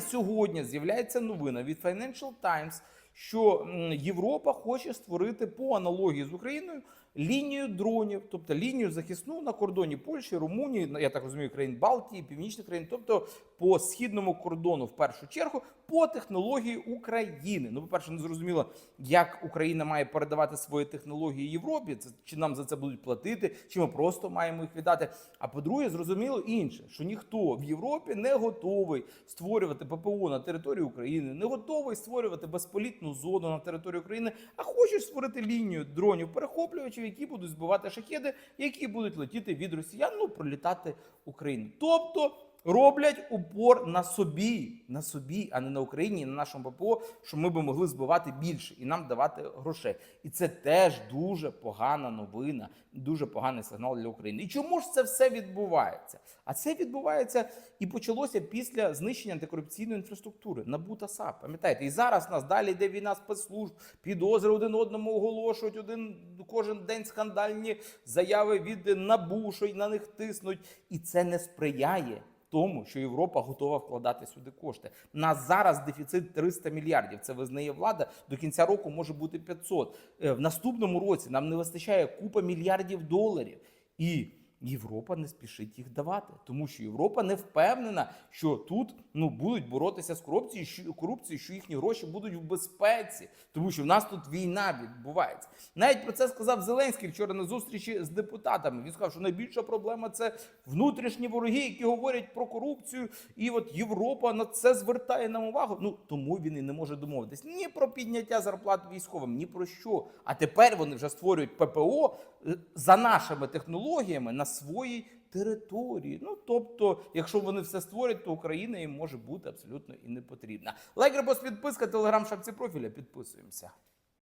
Сьогодні з'являється новина від Financial Times, що Європа хоче створити по аналогії з Україною лінію дронів, тобто лінію захисну на кордоні Польщі, Румунії, я так розумію, країн Балтії, північних країн, тобто по східному кордону, в першу чергу, по технології України. Ну, по-перше, не зрозуміло, як Україна має передавати свої технології Європі. Це чи нам за це будуть платити, чи ми просто маємо їх віддати. А по-друге, зрозуміло інше, що ніхто в Європі не готовий створювати ППО на території України, не готовий створювати безполітну зону на території України, а хочуть створити лінію дронів перехоплювачів, які будуть збивати шахеди, які будуть летіти від росіян, ну пролітати Україну. Тобто. Роблять упор на собі, на собі, а не на Україні, на нашому ППО, що ми би могли збивати більше і нам давати грошей. І це теж дуже погана новина, дуже поганий сигнал для України. І чому ж це все відбувається? А це відбувається і почалося після знищення антикорупційної інфраструктури НАБУ та САП. Пам'ятаєте, і зараз нас далі йде війна спецслужб, підозри один одному оголошують один кожен день скандальні заяви від НАБУ, що й на них тиснуть, і це не сприяє тому, що Європа готова вкладати сюди кошти. на зараз дефіцит 300 мільярдів. Це визнає влада. До кінця року може бути 500. Е, В наступному році нам не вистачає купа мільярдів доларів. І Європа не спішить їх давати, тому що Європа не впевнена, що тут ну будуть боротися з корупцією, що корупцією, що їхні гроші будуть в безпеці, тому що в нас тут війна відбувається. Навіть про це сказав Зеленський вчора на зустрічі з депутатами. Він сказав, що найбільша проблема це внутрішні вороги, які говорять про корупцію, і от Європа на це звертає нам увагу. Ну тому він і не може домовитись ні про підняття зарплат військовим, ні про що. А тепер вони вже створюють ППО е, за нашими технологіями на своїй території. Ну тобто, якщо вони все створять, то Україна їм може бути абсолютно і не потрібна. Лайк, репост, підписка, телеграм, шапці профіля. Підписуємося.